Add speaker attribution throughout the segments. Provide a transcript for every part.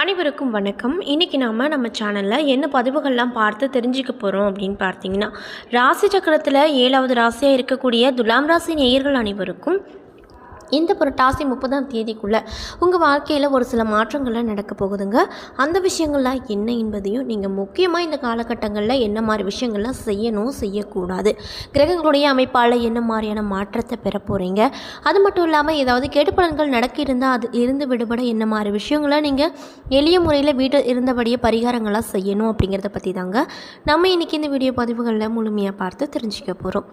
Speaker 1: அனைவருக்கும் வணக்கம். இன்றைக்கி நாம் நம்ம சேனலில் என்ன பதிவுகள்லாம் பார்த்து தெரிஞ்சுக்க போகிறோம் அப்படின்னு பார்த்தீங்கன்னா ராசி சக்கரத்தில் ஏழாவது ராசியாக இருக்கக்கூடிய துலாம் ராசி நேயர்கள் அனைவருக்கும் இந்த புரட்டாசி முப்பதாம் தேதிக்குள்ளே உங்கள் வாழ்க்கையில் ஒரு சில மாற்றங்கள்லாம் நடக்க போகுதுங்க. அந்த விஷயங்கள்லாம் என்ன என்பதையும் நீங்கள் முக்கியமாக இந்த காலகட்டங்களில் என்ன மாதிரி விஷயங்கள்லாம் செய்யணும் செய்யக்கூடாது. கிரகங்களுடைய அமைப்பால் என்ன மாதிரியான மாற்றத்தை பெற போகிறீங்க அது மட்டும் இல்லாமல் ஏதாவது கெடுப்பலன்கள் நடக்க இருந்தால் அது இருந்து விடுபட என்ன மாதிரி விஷயங்களை நீங்கள் எளிய முறையில் வீட்டில் இருந்தபடியே பரிகாரங்களாக செய்யணும் அப்படிங்கிறத பற்றி தாங்க நம்ம இன்றைக்கி இந்த வீடியோ பதிவுகளில் முழுமையாக பார்த்து தெரிஞ்சுக்க போகிறோம்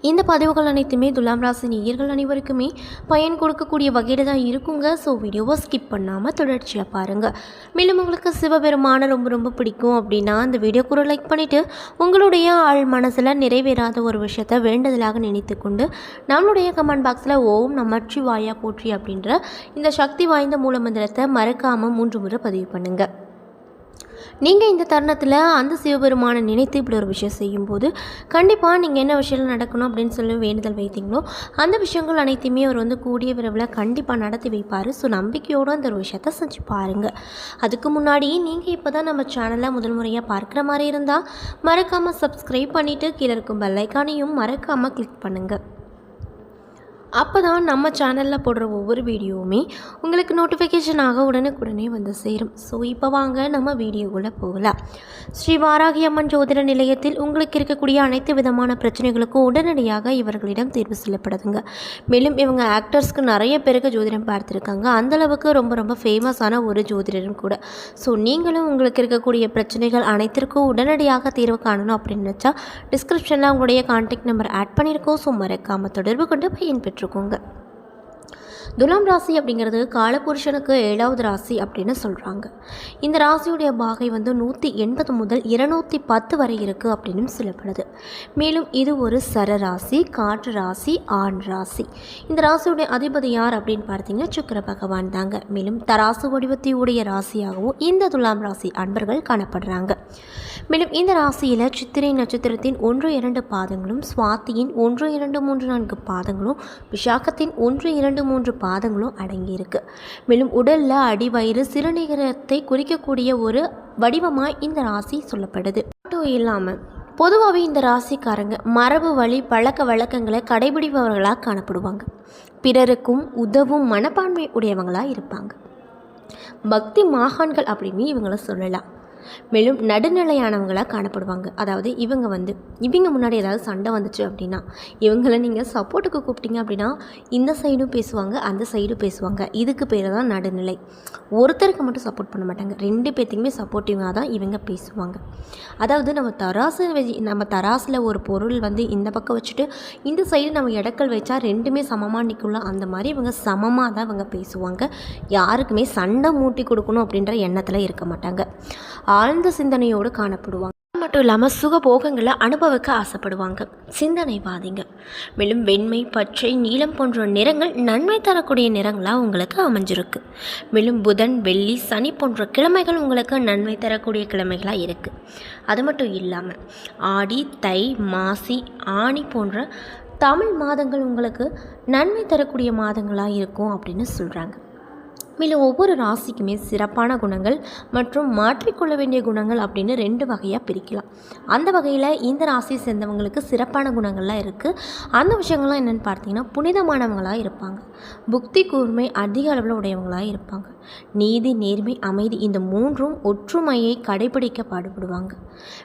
Speaker 1: இந்த பதிவுகள் அனைத்துமே துலாம் ராசி நேயர்கள் அனைவருக்குமே பயன் கொடுக்கக்கூடிய வகையில் தான் இருக்குங்க. ஸோ வீடியோவை ஸ்கிப் பண்ணாமல் தொடர்ச்சியாக பாருங்கள் மேலும் உங்களுக்கு சிவபெருமான ரொம்ப ரொம்ப பிடிக்கும் அப்படின்னா அந்த வீடியோ கூட லைக் பண்ணிவிட்டு உங்களுடைய ஆள் மனசில் நிறைவேறாத ஒரு விஷயத்தை வேண்டுதலாக நினைத்து கொண்டு நம்மளுடைய கமெண்ட் பாக்ஸில் ஓம் நமச்சிவாயா போற்றி அப்படின்ற இந்த சக்தி வாய்ந்த மூலமந்திரத்தை மறக்காமல் மூன்று முறை பதிவு பண்ணுங்கள் நீங்கள் இந்த தருணத்தில் அந்த சிவபெருமானை நினைத்து இப்படி ஒரு விஷயம் செய்யும்போது கண்டிப்பாக நீங்கள் என்ன விஷயம் நடக்கணும் அப்படின்னு சொல்லி வேண்டுதல் வைத்தீங்களோ அந்த விஷயங்கள் அனைத்தையுமே அவர் வந்து கூடிய விரைவில் கண்டிப்பாக நடத்தி வைப்பார். ஸோ நம்பிக்கையோடு அந்த ஒரு விஷயத்த செஞ்சு பாருங்கள் அதுக்கு முன்னாடி நீங்கள் இப்போ தான் நம்ம சேனலை முதல் முறையாக பார்க்குற மாதிரி இருந்தால் மறக்காமல் சப்ஸ்கிரைப் பண்ணிவிட்டு கீழே இருக்கும் பெல்லைக்கானையும் மறக்காமல் கிளிக் பண்ணுங்கள் அப்போ தான் நம்ம சேனலில் போடுற ஒவ்வொரு வீடியோவுமே உங்களுக்கு நோட்டிஃபிகேஷன் ஆக உடனுக்குடனே வந்து சேரும். ஸோ இப்போ வாங்க நம்ம வீடியோக்குள்ளே போகலாம். ஸ்ரீ வாராகி அம்மன் ஜோதிட நிலையத்தில் உங்களுக்கு இருக்கக்கூடிய அனைத்து விதமான பிரச்சனைகளுக்கும் உடனடியாக இவர்களிடம் தீர்வு செய்யப்படுதுங்க மேலும் இவங்க ஆக்டர்ஸ்க்கு நிறைய பேருக்கு ஜோதிடம் பார்த்துருக்காங்க. அந்தளவுக்கு ரொம்ப ரொம்ப ஃபேமஸான ஒரு ஜோதிடரும் கூட. ஸோ நீங்களும் உங்களுக்கு இருக்கக்கூடிய பிரச்சனைகள் அனைத்திற்கும் உடனடியாக தீர்வு காணணும் அப்படின்னு நினச்சா டிஸ்கிரிப்ஷனில் உங்களுடைய கான்டாக்ட் நம்பர் ஆட் பண்ணியிருக்கோம் ஸோ மறக்காமல் தொடர்பு கொண்டு பயன்பெற்று பெற்றுக்கோங்க துலாம் ராசி அப்படிங்கிறது காலபுருஷனுக்கு ஏழாவது ராசி அப்படின்னு சொல்கிறாங்க இந்த ராசியுடைய பாகை வந்து நூற்றி எண்பது முதல் இருநூற்றி பத்து வரை இருக்குது அப்படின்னு சொல்லப்படுது. மேலும் இது ஒரு சர ராசி காற்று ராசி ஆண் ராசி. இந்த ராசியுடைய அதிபதி யார் அப்படின்னு பார்த்தீங்கன்னா சுக்கர பகவான் தாங்க. மேலும் தராசு வடிவத்தையுடைய ராசியாகவும் இந்த துலாம் ராசி அன்பர்கள் காணப்படுறாங்க. மேலும் இந்த ராசியில் சித்திரை நட்சத்திரத்தின் ஒன்று இரண்டு பாதங்களும் சுவாத்தியின் ஒன்று இரண்டு மூன்று நான்கு பாதங்களும் விஷாகத்தின் ஒன்று இரண்டு மூன்று பாதங்களும் அடங்கியிருக்கு. மேலும் உடலில் அடிவயிறு சிறுநீரகத்தை குறிக்கக்கூடிய ஒரு வடிவமாக இந்த ராசி சொல்லப்படுது. மட்டும் இல்லாமல் பொதுவாகவே இந்த ராசிக்காரங்க மரபு வழி பழக்க வழக்கங்களை கடைபிடிப்பவர்களாக காணப்படுவாங்க. பிறருக்கும் உதவும் மனப்பான்மை உடையவங்களாக இருப்பாங்க. பக்தி மாகான்கள் அப்படின்னு இவங்கள சொல்லலாம். மேலும் நடுநிலையானவங்களாக காணப்படுவாங்க. அதாவது இவங்க வந்து இவங்க முன்னாடி ஏதாவது சண்டை வந்துச்சு அப்படின்னா இவங்களை நீங்கள் சப்போர்ட்டுக்கு கூப்பிட்டீங்க அப்படின்னா இந்த சைடும் பேசுவாங்க அந்த சைடும் பேசுவாங்க. இதுக்கு பேர் தான் நடுநிலை. ஒருத்தருக்கு மட்டும் சப்போர்ட் பண்ண மாட்டாங்க. ரெண்டு பேர்த்துக்குமே சப்போர்ட்டிவாக தான் இவங்க பேசுவாங்க. அதாவது நம்ம தராசு நம்ம தராசில் ஒரு பொருள் வந்து இந்த பக்கம் வச்சுட்டு இந்த சைடு நம்ம இடக்கல் வச்சா ரெண்டுமே சமமாக நிற்கலாம் அந்த மாதிரி இவங்க சமமாக தான் இவங்க பேசுவாங்க. யாருக்குமே சண்டை மூட்டி கொடுக்கணும் அப்படின்ற எண்ணத்தில் இருக்க மாட்டாங்க. ஆழ்ந்த சிந்தனையோடு காணப்படுவாங்க. அது மட்டும் இல்லாமல் சுகபோகங்களை அனுபவிக்க ஆசைப்படுவாங்க. சிந்தனைவாதிங்க மேலும் வெண்மை பச்சை நீலம் போன்ற நிறங்கள் நன்மை தரக்கூடிய நிறங்களாக உங்களுக்கு அமைஞ்சிருக்கு. மேலும் புதன் வெள்ளி சனி போன்ற கிழமைகள் உங்களுக்கு நன்மை தரக்கூடிய கிழமைகளாக இருக்குது அது மட்டும் இல்லாமல் ஆடி தை மாசி ஆணி போன்ற தமிழ் மாதங்கள் உங்களுக்கு நன்மை தரக்கூடிய மாதங்களாக இருக்கும் அப்படின்னு சொல்கிறாங்க மேலும் ஒவ்வொரு ராசிக்குமே சிறப்பான குணங்கள் மற்றும் மாற்றிக்கொள்ள வேண்டிய குணங்கள் அப்படின்னு ரெண்டு வகையாக பிரிக்கலாம். அந்த வகையில் இந்த ராசியை சேர்ந்தவங்களுக்கு சிறப்பான குணங்கள்லாம் இருக்குது அந்த விஷயங்கள்லாம் என்னென்னு பார்த்தீங்கன்னா புனிதமானவங்களாக இருப்பாங்க. புக்தி கூர்மை அதிக அளவில் உடையவங்களாக இருப்பாங்க. நீதி நேர்மை அமைதி இந்த மூன்றும் ஒற்றுமையை கடைபிடிக்க பாடுபடுவாங்க.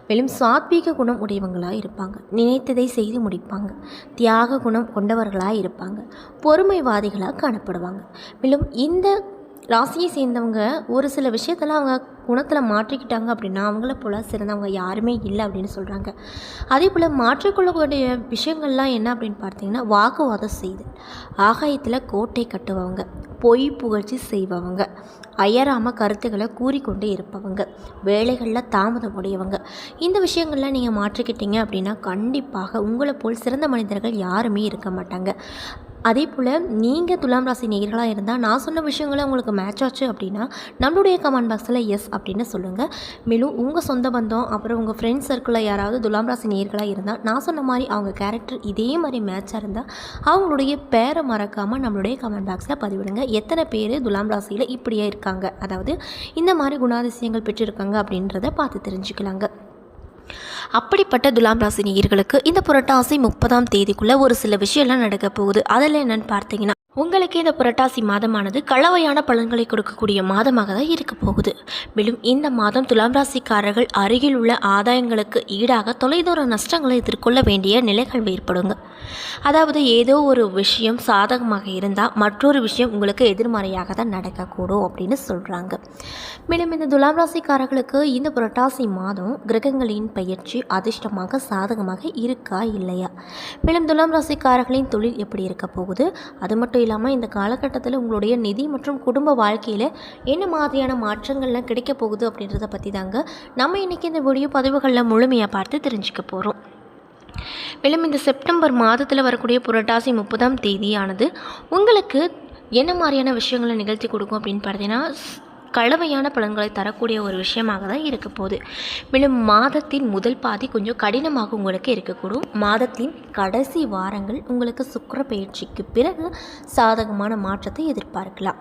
Speaker 1: மேலும் சாத்வீக குணம் உடையவங்களாக இருப்பாங்க. நினைத்ததை செய்து முடிப்பாங்க. தியாக குணம் கொண்டவர்களாக இருப்பாங்க. பொறுமைவாதிகளாக காணப்படுவாங்க. மேலும் இந்த ராசியை சேர்ந்தவங்க ஒரு சில விஷயத்தில் அவங்க குணத்தில் மாற்றிக்கிட்டாங்க அப்படின்னா அவங்கள போல் சிறந்தவங்க யாருமே இல்லை அப்படின்னு சொல்கிறாங்க அதே போல் மாற்றிக்கொள்ளக்கூடிய விஷயங்கள்லாம் என்ன அப்படின்னு பார்த்தீங்கன்னா வாக்குவாதம் செய்தல் ஆகாயத்தில் கோட்டை கட்டுவவங்க பொய் புகழ்ச்சி செய்பவங்க அயராமல் கருத்துக்களை கூறிக்கொண்டே இருப்பவங்க வேலைகளில் தாமதம் உடையவங்க. இந்த விஷயங்கள்லாம் நீங்கள் மாற்றிக்கிட்டீங்க அப்படின்னா கண்டிப்பாக உங்களை போல் சிறந்த மனிதர்கள் யாருமே இருக்க மாட்டாங்க. அதே போல் நீங்கள் துலாம் ராசி நேர்களாக இருந்தால் நான் சொன்ன விஷயங்களை உங்களுக்கு மேட்ச் ஆச்சு அப்படின்னா நம்மளுடைய கமெண்ட் பாக்ஸில் எஸ் அப்படின்னு சொல்லுங்கள் மேலும் உங்கள் சொந்த பந்தம் அப்புறம் உங்கள் ஃப்ரெண்ட்ஸ் சர்க்கிளில் யாராவது துலாம் ராசி நேர்களாக இருந்தால் நான் சொன்ன மாதிரி அவங்க கேரக்டர் இதே மாதிரி மேட்சாக இருந்தால் அவங்களுடைய பேரை மறக்காமல் நம்மளுடைய கமெண்ட் பாக்ஸில் பதிவிடுங்க. எத்தனை பேர் துலாம் ராசியில் இப்படியே இருக்காங்க? அதாவது இந்த மாதிரி குணாதிசயங்கள் பெற்றிருக்காங்க அப்படின்றத பார்த்து தெரிஞ்சுக்கலாங்க. அப்படிப்பட்ட துலாம் ராசி நேயர்களுக்கு இந்த புரட்டாசி முப்பதாம் தேதிக்குள்ளே ஒரு சில விஷயம்லாம் நடக்க போகுது. அதில் என்னன்னு பார்த்தீங்கன்னா உங்களுக்கு இந்த புரட்டாசி மாதமானது கலவையான பலன்களை கொடுக்கக்கூடிய மாதமாக தான் இருக்க போகுது. மேலும் இந்த மாதம் துலாம் ராசிக்காரர்கள் அருகில் உள்ள ஆதாயங்களுக்கு ஈடாக தொலைதூர நஷ்டங்களை எதிர்கொள்ள வேண்டிய நிலைகள் ஏற்படுங்க. அதாவது ஏதோ ஒரு விஷயம் சாதகமாக இருந்தால் மற்றொரு விஷயம் உங்களுக்கு எதிர்மறையாக தான் நடக்கக்கூடும் அப்படின்னு சொல்கிறாங்க மேலும் இந்த துலாம் ராசிக்காரர்களுக்கு இந்த புரட்டாசி மாதம் கிரகங்களின் பயிற்சி அதிர்ஷ்டமாக சாதகமாக இருக்கா இல்லையா? மேலும் துலாம் ராசிக்காரர்களின் தொழில் எப்படி இருக்க போகுது? அது மட்டும் இல்லாமல் இந்த காலகட்டத்தில் உங்களுடைய நிதி மற்றும் குடும்ப வாழ்க்கையில் என்ன மாதிரியான மாற்றங்கள்லாம் கிடைக்க போகுது அப்படின்றத பற்றி தாங்க நம்ம இன்றைக்கி இந்த வீடியோ பதிவுகளில் முழுமையாக பார்த்து தெரிஞ்சுக்க போகிறோம் மேலும் இந்த செப்டம்பர் மாதத்தில் வரக்கூடிய புரட்டாசி முப்பதாம் தேதியானது உங்களுக்கு என்ன மாதிரியான விஷயங்களை நிகழ்த்தி கொடுக்கும் அப்படின்னு பார்த்தீங்கன்னா கலவையான பலன்களை தரக்கூடிய ஒரு விஷயமாக தான் இருக்க போகுது. மேலும் மாதத்தின் முதல் பாதி கொஞ்சம் கடினமாக உங்களுக்கு இருக்கக்கூடும். மாதத்தின் கடைசி வாரங்கள் உங்களுக்கு சுக்கிர பயிற்சிக்கு பிறகு சாதகமான மாற்றத்தை எதிர்பார்க்கலாம்.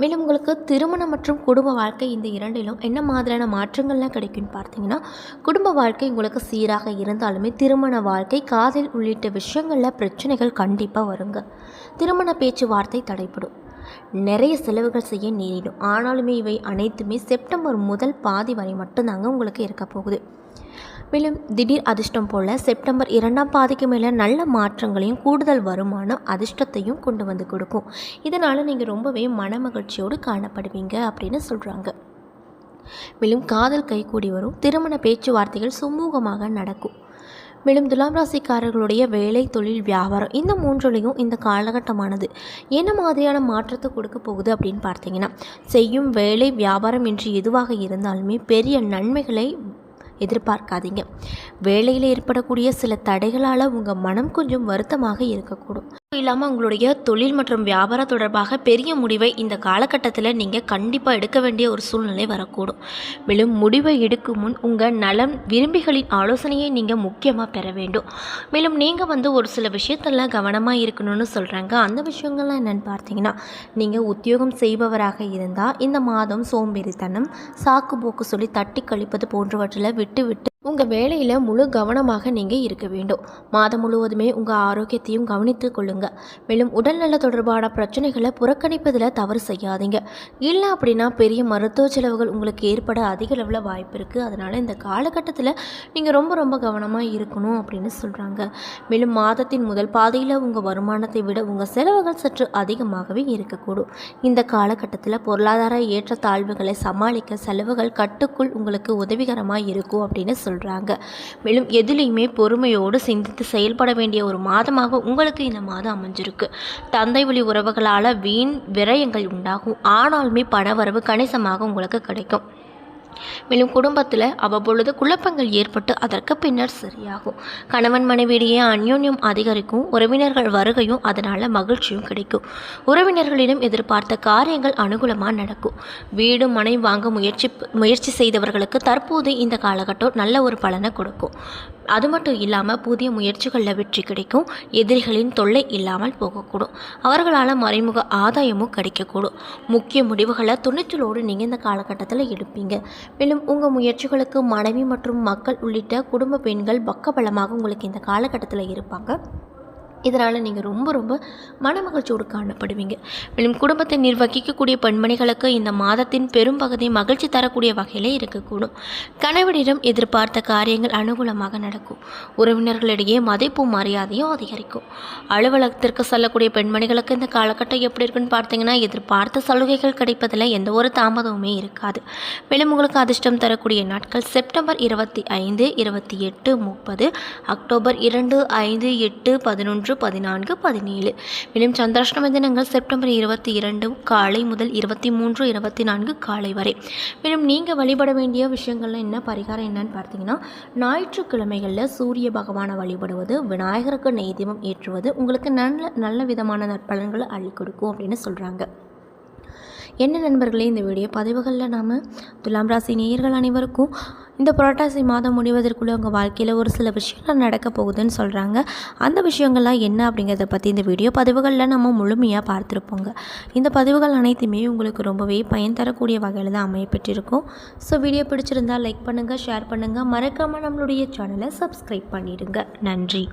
Speaker 1: மேலும் உங்களுக்கு திருமணம் மற்றும் குடும்ப வாழ்க்கை இந்த இரண்டிலும் என்ன மாதிரியான மாற்றங்கள்லாம் கிடைக்கும்னு பார்த்தீங்கன்னா குடும்ப வாழ்க்கை உங்களுக்கு சீராக இருந்தாலுமே திருமண வாழ்க்கை காதல் உள்ளிட்ட விஷயங்களில் பிரச்சனைகள் கண்டிப்பாக வருங்க. திருமண பேச்சுவார்த்தை தடைப்படும் நிறைய செலவுகள் செய்ய நேரிடும். ஆனாலுமே இவை அனைத்துமே செப்டம்பர் முதல் பாதி வரை மட்டும்தாங்க உங்களுக்கு இருக்க போகுது. மேலும் திடீர் அதிர்ஷ்டம் போல் செப்டம்பர் இரண்டாம் பாதிக்கு மேலே நல்ல மாற்றங்களையும் கூடுதல் வருமானம் அதிர்ஷ்டத்தையும் கொண்டு வந்து கொடுக்கும். இதனால் நீங்கள் ரொம்பவே மனமகிழ்ச்சியோடு காணப்படுவீங்க அப்படின்னு சொல்கிறாங்க மேலும் காதல் கைகூடி வரும். திருமண பேச்சுவார்த்தைகள் சுமூகமாக நடக்கும். மேலும் துலாம் ராசிக்காரர்களுடைய வேலை தொழில் வியாபாரம் இந்த மூன்றுலையும் இந்த காலகட்டமானது என்ன மாதிரியான மாற்றத்தை கொடுக்க போகுது அப்படின்னு பார்த்தீங்கன்னா செய்யும் வேலை வியாபாரம் என்று எதுவாக இருந்தாலுமே பெரிய நன்மைகளை எதிர்பார்க்காதீங்க. வேலையில் ஏற்படக்கூடிய சில தடைகளால் உங்கள் மனம் கொஞ்சம் வருத்தமாக இருக்கக்கூடும். இல்லாமல் உங்களுடைய தொழில் மற்றும் வியாபாரம் தொடர்பாக பெரிய முடிவை இந்த காலகட்டத்தில் நீங்கள் கண்டிப்பாக எடுக்க வேண்டிய ஒரு சூழ்நிலை வரக்கூடும். மேலும் முடிவை எடுக்கும் முன் உங்கள் நலம் விரும்பிகளின் ஆலோசனையை நீங்கள் முக்கியமாக பெற வேண்டும். மேலும் நீங்கள் வந்து ஒரு சில விஷயத்தெல்லாம் கவனமாக இருக்கணும்னு சொல்கிறாங்க அந்த விஷயங்கள்லாம் என்னென்னு பார்த்தீங்கன்னா நீங்கள் உத்தியோகம் செய்பவராக இருந்தால் இந்த மாதம் சோம்பேறித்தனம் சாக்கு போக்கு சொல்லி தட்டி கழிப்பது போன்றவற்றில் விட்டு விட்டு உங்கள் வேலையில் முழு கவனமாக நீங்கள் இருக்க வேண்டும். மாதம் முழுவதுமே உங்கள் ஆரோக்கியத்தையும் கவனித்து கொள்ளுங்க. மேலும் உடல்நல தொடர்பான பிரச்சனைகளை புறக்கணிப்பதில் தவறு செய்யாதீங்க. இல்லை அப்படின்னா பெரிய மருத்துவ செலவுகள் உங்களுக்கு ஏற்பட அதிக அளவில் வாய்ப்பு இருக்குது அதனால் இந்த காலகட்டத்தில் நீங்கள் ரொம்ப ரொம்ப கவனமாக இருக்கணும் அப்படின்னு சொல்கிறாங்க மேலும் மாதத்தின் முதல் பாதையில் உங்கள் வருமானத்தை விட உங்கள் செலவுகள் சற்று அதிகமாகவே இருக்கக்கூடும். இந்த காலகட்டத்தில் பொருளாதார ஏற்றத்தாழ்வுகளை சமாளிக்க செலவுகள் கட்டுக்குள் உங்களுக்கு உதவிகரமாக இருக்கும் அப்படின்னு சொல்கிறாங்க மேலும் எதுலேயுமே பொறுமையோடு சிந்தித்து செயல்பட வேண்டிய ஒரு மாதமாக உங்களுக்கு இந்த மாதம் அமைஞ்சிருக்கு. தந்தை வழி உறவுகளால் வீண் விரயங்கள் உண்டாகும். ஆனாலுமே பணவரவு கணிசமாக உங்களுக்கு கிடைக்கும். மேலும் குடும்பத்தில் அவ்வப்பொழுது குழப்பங்கள் ஏற்பட்டு அதற்கு பின்னர் சரியாகும். கணவன் மனைவியிடையே அந்யோன்யம் அதிகரிக்கும் உறவினர்கள் வருகையும் அதனால் மகிழ்ச்சியும் கிடைக்கும். உறவினர்களிடம் எதிர்பார்த்த காரியங்கள் அனுகூலமாக நடக்கும். வீடு மனை வாங்க முயற்சி முயற்சி செய்தவர்களுக்கு தற்போது இந்த காலகட்டம் நல்ல ஒரு பலனை கொடுக்கும். அது மட்டும் இல்லாமல் புதிய முயற்சிகளில் வெற்றி கிடைக்கும். எதிரிகளின் தொல்லை இல்லாமல் போகக்கூடும். அவர்களால் மறைமுக ஆதாயமும் கிடைக்கக்கூடும். முக்கிய முடிவுகளை துணிச்சலோடு நீங்கள் இந்த காலகட்டத்தில் எடுப்பீங்க. மேலும் உங்கள் முயற்சிகளுக்கு மனைவி மற்றும் மக்கள் உள்ளிட்ட குடும்ப பெண்கள் பக்கபலமாக உங்களுக்கு இந்த காலகட்டத்தில் இருப்பாங்க. இதனால் நீங்கள் ரொம்ப ரொம்ப மனமகிழ்ச்சியோடு காணப்படுவீங்க. மேலும் குடும்பத்தை நிர்வகிக்கக்கூடிய பெண்மணிகளுக்கு இந்த மாதத்தின் பெரும்பகுதி மகிழ்ச்சி தரக்கூடிய வகையிலே இருக்கக்கூடும். கணவனிடம் எதிர்பார்த்த காரியங்கள் அனுகூலமாக நடக்கும். உறவினர்களிடையே மதிப்பும் மரியாதையும் அதிகரிக்கும். அலுவலகத்திற்கு செல்லக்கூடிய பெண்மணிகளுக்கு இந்த காலகட்டம் எப்படி இருக்குன்னு பார்த்தீங்கன்னா எதிர்பார்த்த சலுகைகள் கிடைப்பதில் எந்த ஒரு தாமதமுமே இருக்காது. மேலும் உங்களுக்கு அதிர்ஷ்டம் தரக்கூடிய நாட்கள் செப்டம்பர் இருபத்தி ஐந்து இருபத்தி எட்டு முப்பது அக்டோபர் இரண்டு ஐந்து எட்டு பதினொன்று பதினான்கு பதினேழு. மேலும் சந்திராஷ்டம தினங்கள் செப்டம்பர் இருபத்தி இரண்டு காலை முதல் இருபத்தி மூன்று இருபத்தி நான்கு காலை வரை. மேலும் நீங்கள் வழிபட வேண்டிய விஷயங்கள்லாம் என்ன பரிகாரம் என்னன்னு பார்த்தீங்கன்னா ஞாயிற்றுக்கிழமைகளில் சூரிய பகவானை வழிபடுவது விநாயகருக்கு நெய்தீபம் ஏற்றுவது உங்களுக்கு நல்ல நல்ல விதமான நற்பலன்களை அள்ளி கொடுக்கும் அப்படின்னு சொல்கிறாங்க என்ன நண்பர்களே இந்த வீடியோ பதிவுகளில் நாம் துலாம் ராசி நேயர்கள் அனைவருக்கும் இந்த புரட்டாசி மாதம் முடிவதற்குள்ளே உங்கள் வாழ்க்கையில் ஒரு சில விஷயங்கள் நடக்க போகுதுன்னு சொல்கிறாங்க அந்த விஷயங்கள்லாம் என்ன அப்படிங்கிறத பற்றி இந்த வீடியோ பதிவுகளில் நம்ம முழுமையாக பார்த்துருப்போங்க. இந்த பதிவுகள் அனைத்துமே உங்களுக்கு ரொம்பவே பயன் தரக்கூடிய வகையில் தான் அமையப்பட்டிருக்கும் ஸோ வீடியோ பிடிச்சிருந்தால் லைக் பண்ணுங்கள் ஷேர் பண்ணுங்கள் மறக்காமல் நம்மளுடைய சேனலை சப்ஸ்கிரைப் பண்ணிடுங்க. நன்றி.